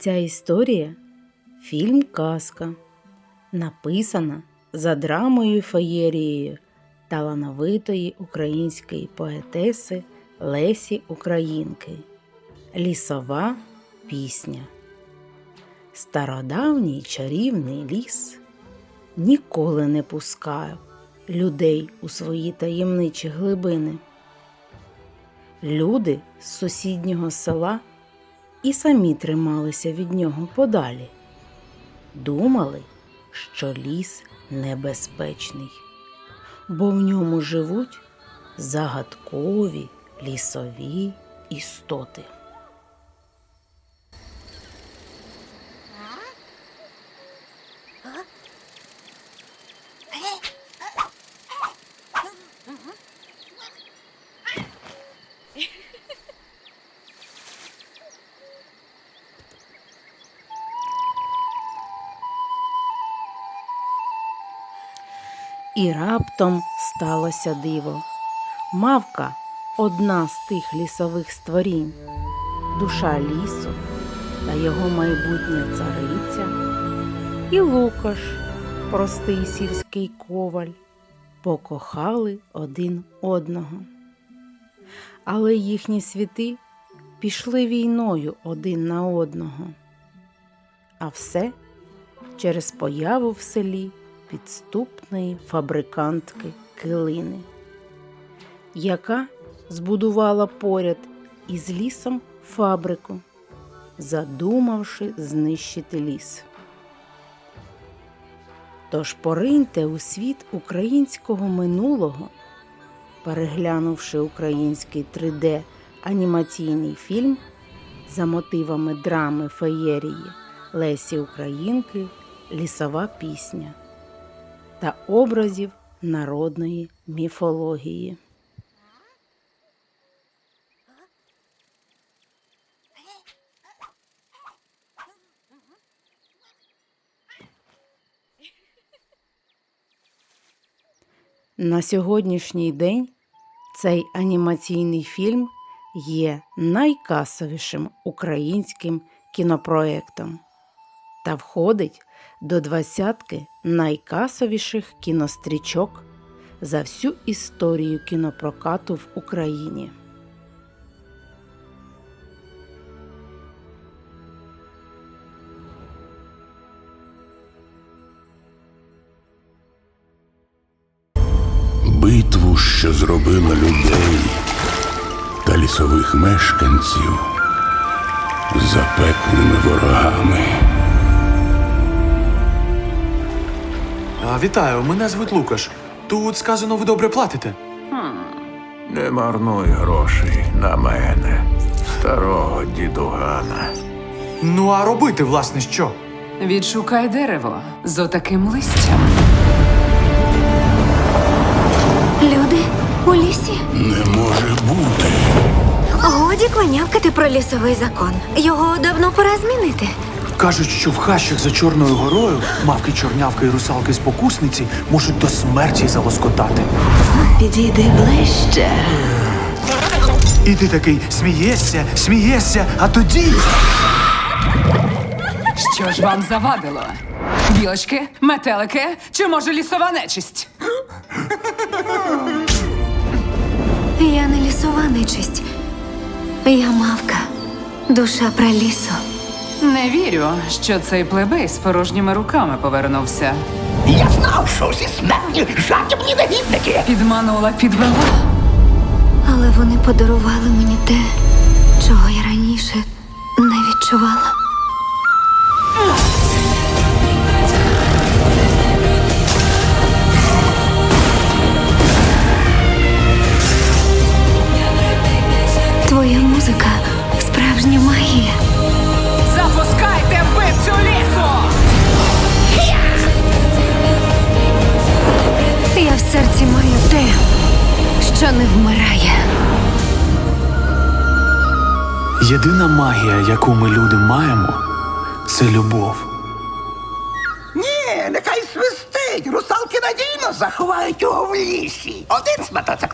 Ця історія фільм Казка, написана за драмою і феєрією талановитої української поетеси Лесі Українки. Лісова пісня. Стародавній чарівний ліс ніколи не пускав людей у свої таємничі глибини. Люди з сусіднього села і самі трималися від нього подалі. Думали, що ліс небезпечний, бо в ньому живуть загадкові лісові істоти. І раптом сталося диво. Мавка одна з тих лісових створінь, душа лісу та його майбутня цариця, і Лукаш, простий сільський коваль, покохали один одного. Але їхні світи пішли війною один на одного. А все через появу в селі підступної фабрикантки Килини, яка збудувала поряд із лісом фабрику, задумавши знищити ліс. Тож пориньте у світ українського минулого, переглянувши український 3D анімаційний фільм за мотивами драми феєрії Лесі Українки Лісова пісня та образів народної міфології. На сьогоднішній день цей анімаційний фільм є найкасовішим українським кінопроектом та входить до двадцятки найкасовіших кінострічок за всю історію кінопрокату в Україні. Битву, що зробила людей та лісових мешканців запеклими ворогами. Вітаю, мене звуть Лукаш. Тут сказано, ви добре платите. Не марнуй грошей на мене, старого дідугана. Ну а робити, власне, що? Відшукай дерево з отаким листям. Люди у лісі. Не може бути. Годі кланявкати про лісовий закон. Його давно пора змінити. Кажуть, що в хащах за Чорною горою мавки, чорнявки і русалки спокусниці можуть до смерті залоскотати. Підійди ближче. І ти такий смієшся, смієшся, а тоді. Що ж вам завадило? Білочки, метелики чи може лісова нечисть? Я не лісова нечисть. Я мавка. Душа пралісу. Не вірю, що цей плебей з порожніми руками повернувся. Я знав, що всі смертні жадібні негідники. Підманула, підвела. Але вони подарували мені те, чого я раніше не відчувала. Те, що не вмирає. Єдина магія, яку ми люди маємо, це любов. Ні, нехай свистить. Русалки надійно заховають його в лісі. Один тут,